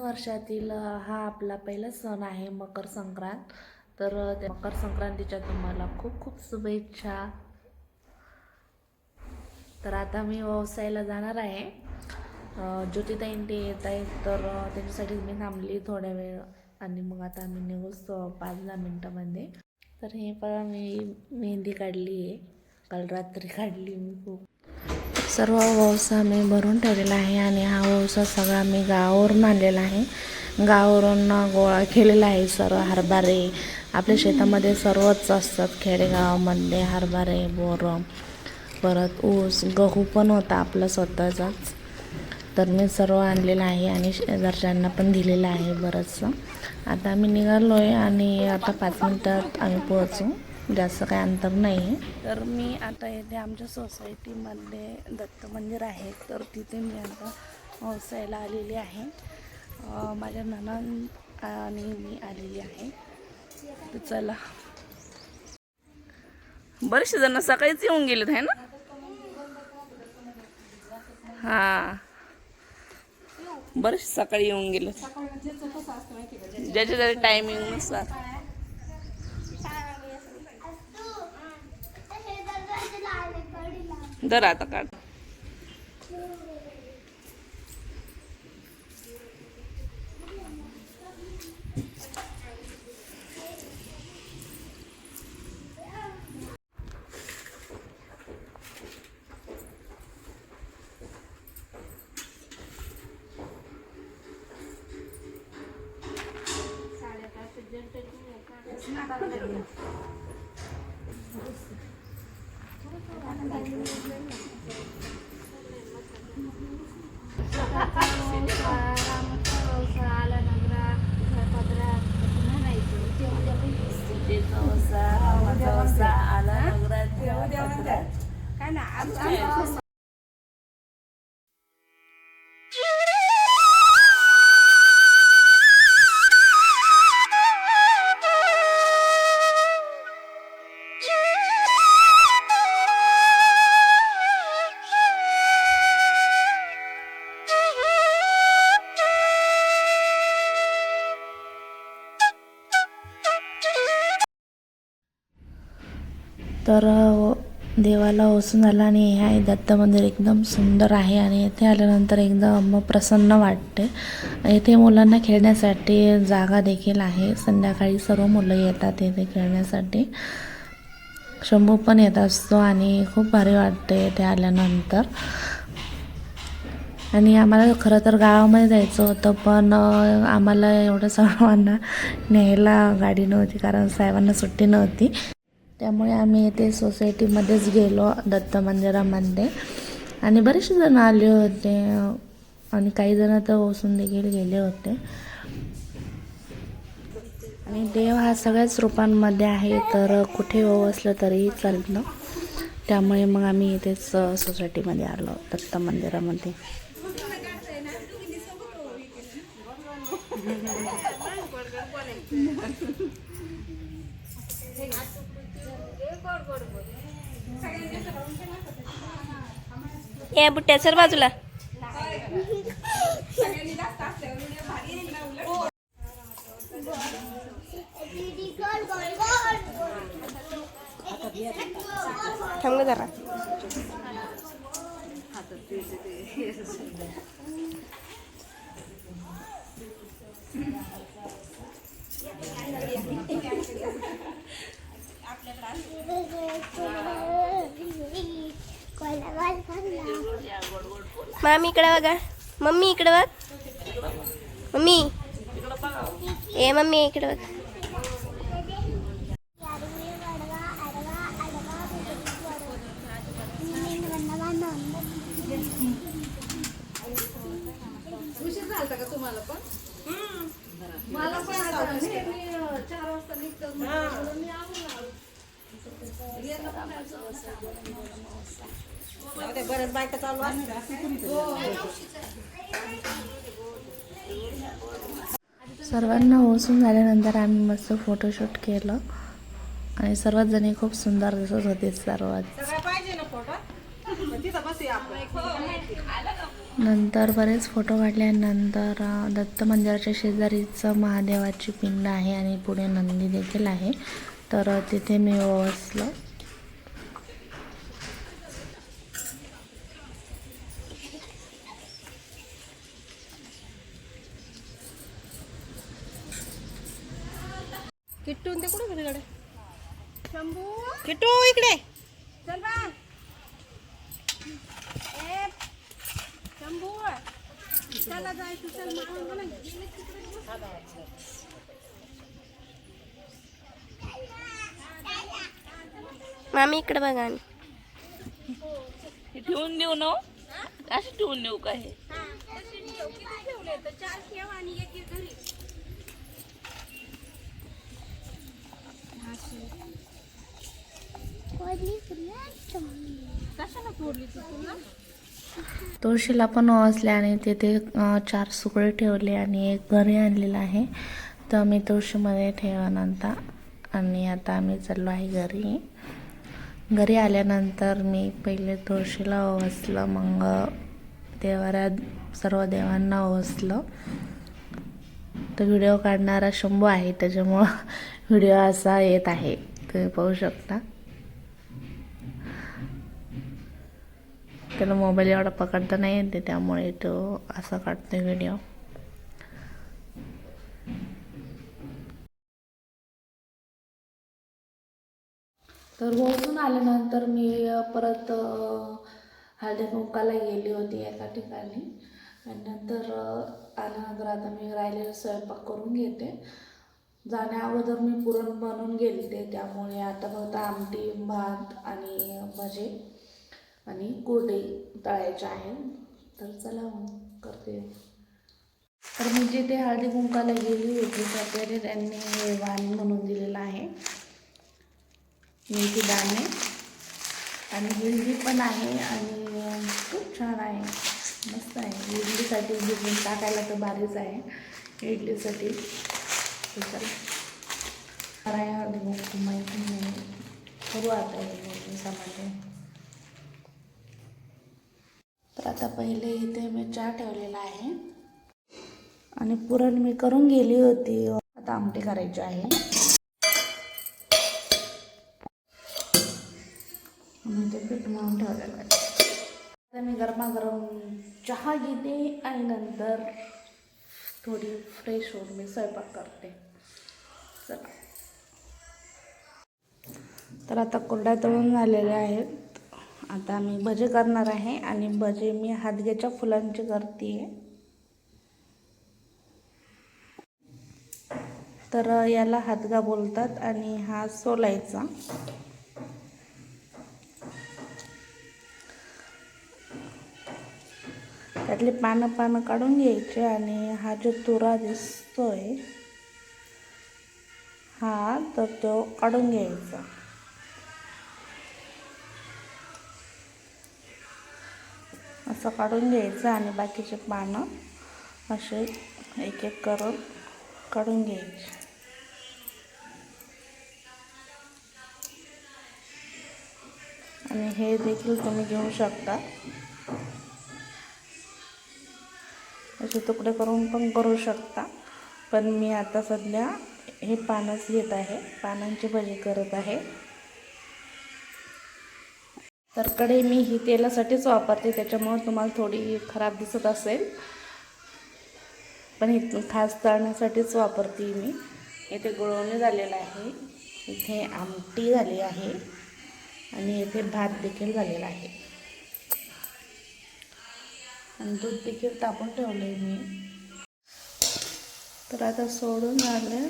वर्षातील हा आपला पहिला सण आहे मकर संक्रांत. तर त्या मकर संक्रांतीच्या तुम्हाला खूप खूप शुभेच्छा. तर आता मी व्यवसायाला जाणार आहे. अं, ते येत आहेत तर अं, त्यांच्यासाठी मी थांबली थोड्या वेळ आणि मग आता आम्ही निघूच पाच दहा मिनटामध्ये. तर हे पण मी मेहंदी काढली आहे. काल रात्री काढली मी खूप. सर्व वौसा मी भरून ठेवलेला आहे आणि हा वौसा सगळा मी गावावरून आणलेला आहे. गावावरून गोळा केलेला आहे सर्व हरभरे. आपल्या शेतामध्ये सर्वच असतात खेडेगावामध्ये हरभरे बोरम परत ऊस गहू पण होता आपला स्वतःचाच तर मी सर्व आणलेलं आहे आणि शेजारच्यांना पण दिलेलं आहे बरंचसं. आता आम्ही निघालो आहे आणि आता पाच मिनटात आम्ही पोहोचू. म्हणजे जास्त काय अंतर नाही आहे. तर मी आता येथे आमच्या सोसायटीमध्ये दत्त मंदिर आहे. तर तिथे मी आता व्यवसायाला आलेली आहे. माझ्या ननंद आणि मी आलेली आहे. तर चला. बरेचसे जण सकाळीच येऊन गेलेत आहे ना? हां. बरेच सकाळी येऊन गेले ज्याच्या ज्याच्या टायमिंगनुसार. दर आता Tara. देवाला ओसून झाला आणि हे आहे दत्त मंदिर एकदम सुंदर आहे आणि येथे आल्यानंतर एकदम प्रसन्न वाटते. येथे मुलांना खेळण्यासाठी जागा देखील आहे. संध्याकाळी सर्व मुलं येतात येथे खेळण्यासाठी. शंभू पण येत असतो आणि खूप भारी वाटते येथे आल्यानंतर. आणि आम्हाला खरं तर गावामध्ये जायचं होतं पण आम्हाला एवढं सर्वांना न्यायला गाडी नव्हती कारण साहेबांना सुट्टी नव्हती. त्यामुळे आम्ही इथे सोसायटीमध्येच गेलो दत्त मंदिरामध्ये आणि बरेचसे जण आले होते आणि काही जण तर ओसून देखील गेले होते. आणि देव हा सगळ्याच रूपांमध्ये आहे तर कुठे असलं तरीही चालतं त्यामुळे मग आम्ही इथेच सोसायटीमध्ये आलो दत्त मंदिरामध्ये या बुट्ट्या सर बाजूला. थांब गं जरा मामी इकडे बघा. मम्मी इकडे बघ. मम्मी. ए मम्मी इकडे बघ. सर्वांना ओसून झाल्यानंतर आम्ही मस्त फोटोशूट केलं. आणि सर्वच जणी खूप सुंदर दिसत होते आपण. नंतर बरेच फोटो काढल्यानंतर दत्त मंदिराच्या शेजारीचं महादेवाची पिंड आहे आणि पुढे नंदी देखील आहे. तर तिथे मी बसलो. किट्टू ते कुठे गाड्या? शंभू? किट्टू इकडे. चल बा. ए शंभू चला जायचं चल. मामी इकडे बघा आणि. ठेवून देऊ ना अशी ठेवून देऊ का हे. तुळशीला पण ओवासले आणि तिथे चार सुकडे ठेवले आणि एक घरी आणलेलं आहे. तर मी तुळशीमध्ये ठेवानंतर आणि आता आम्ही चाललो आहे घरी. घरी आल्यानंतर मी पहिले तुळशीला ओवासलं मग देवाऱ्यात सर्व देवांना ओवासलं तर व्हिडिओ काढणारा शंभू आहे त्याच्यामुळं व्हिडिओ असा येत आहे. तुम्ही पाहू शकता. त्याला मोबाईल एवढा पकडता नाही येते त्यामुळे तो असा काढतो व्हिडिओ तर पोहोचून आल्यानंतर मी परत अ, हळदी कुंकाला गेली होती एका ठिकाणी. आणि नंतर आल्यानंतर आता मी राहिलेला स्वयंपाक करून घेते. जाण्या अगोदर मी पुरण बनवून गेलते त्यामुळे आता फक्त आमटी भात आणि भजे. आणि कुरडई तळायच्या आहे. तर चला मग करते. तर मी जिथे हळदी कुंकाला गेली होती तर तिथे त्यांनी हे वाण म्हणून दिलेलं आहे. मेथी दाणे. आणि हेल्दी पण आहे आणि खूप छान आहे. मस्त आहे. इडलीसाठी भिजून टाकायला तर भारीच आहे. इडलीसाठी. चला. हळदी कुंकू माहिती नाही. करू आता एक तर आता पहिले इथे मी चहा ठेवलेला आहे. आणि पुरण मी करून गेली होती. आता आमटी करायची आहे. ते पीठ मळून ठेवलेलं आहे. आता मी गरमागरम चहा घेते आणि नंतर थोडी फ्रेश होऊन मी स्वयंपाक करते. चला. तर आता कोरड्या तळून झालेल्या आहेत. आता मी भजे करणार आहे आणि भजे मी हादग्याच्या फुलांची करते तर याला हादगा बोलतात आणि हा सोलायचा. त्यातले पानं पानं काढून घ्यायचे आणि हा जो तुरा दिसतोय हा तर तो काढून घ्यायचा. असं काढून घ्यायचं आणि बाकीचे पानं असे एक एक करून काढून घ्यायचे. आणि हे देखील तुम्ही घेऊ शकता. असे तुकडे करून पण करू शकता. पण मी आता सध्या हे पानच घेत आहे. पानांची भजी करत आहे. तर कढई मी ही तेलासाठीच वापरते त्याच्यामुळं तुम्हाला थोडी खराब दिसत असेल. पण ही खास तळण्यासाठीच वापरते मी. इथे गुळवणी झालेलं आहे इथे आमटी झाली आहे आणि इथे भात देखील झालेला आहे. आणि दूध देखील तापून ठेवलं आहे मी. तर आता सोडून झालं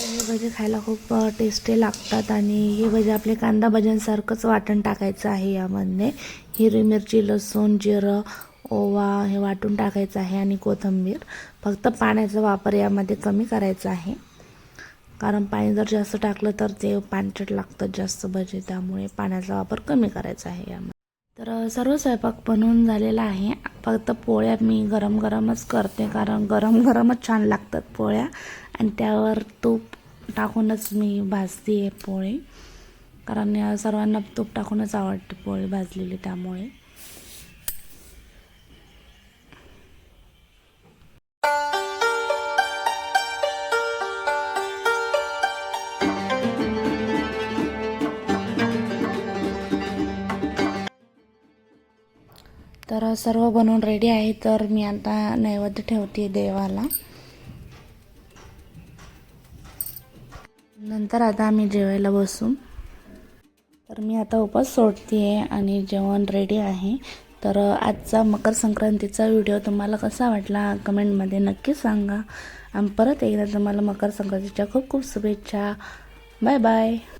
हे भजे खायला खूप टेस्टी लागतात आणि हे भजे आपले कांदा भज्यांसारखंच वाटण टाकायचं आहे यामध्ये हिरवी मिरची लसूण जिरं ओवा हे वाटून टाकायचं आहे आणि कोथिंबीर. फक्त पाण्याचा वापर यामध्ये कमी करायचा आहे. कारण पाणी जर जास्त टाकलं तर ते पाणचट लागतं जास्त भजे त्यामुळे पाण्याचा वापर कमी करायचा आहे यामध्ये. तर सर्व स्वयंपाक बनवून झालेला आहे. फक्त पोळ्या मी गरम गरमच करते कारण गरम गरमच छान लागतात पोळ्या. आणि त्यावर तूप टाकूनच मी भाजते आहे पोळी. कारण सर्वांना तूप टाकूनच आवडते पोळी भाजलेली त्यामुळे. तर सर्व बनवून रेडी आहे तर मी आता नैवेद्य ठेवते देवाला. नंतर आता आम्ही जेवायला बसू. तर मी आता उपास सोडते आणि जेवण रेडी आहे. तर आजचा मकर संक्रांतीचा व्हिडिओ तुम्हाला कसा वाटला? कमेंटमध्ये नक्की सांगा. आणि परत एकदा तुम्हाला मकर संक्रांतीच्या खूप खूप शुभेच्छा. Bye bye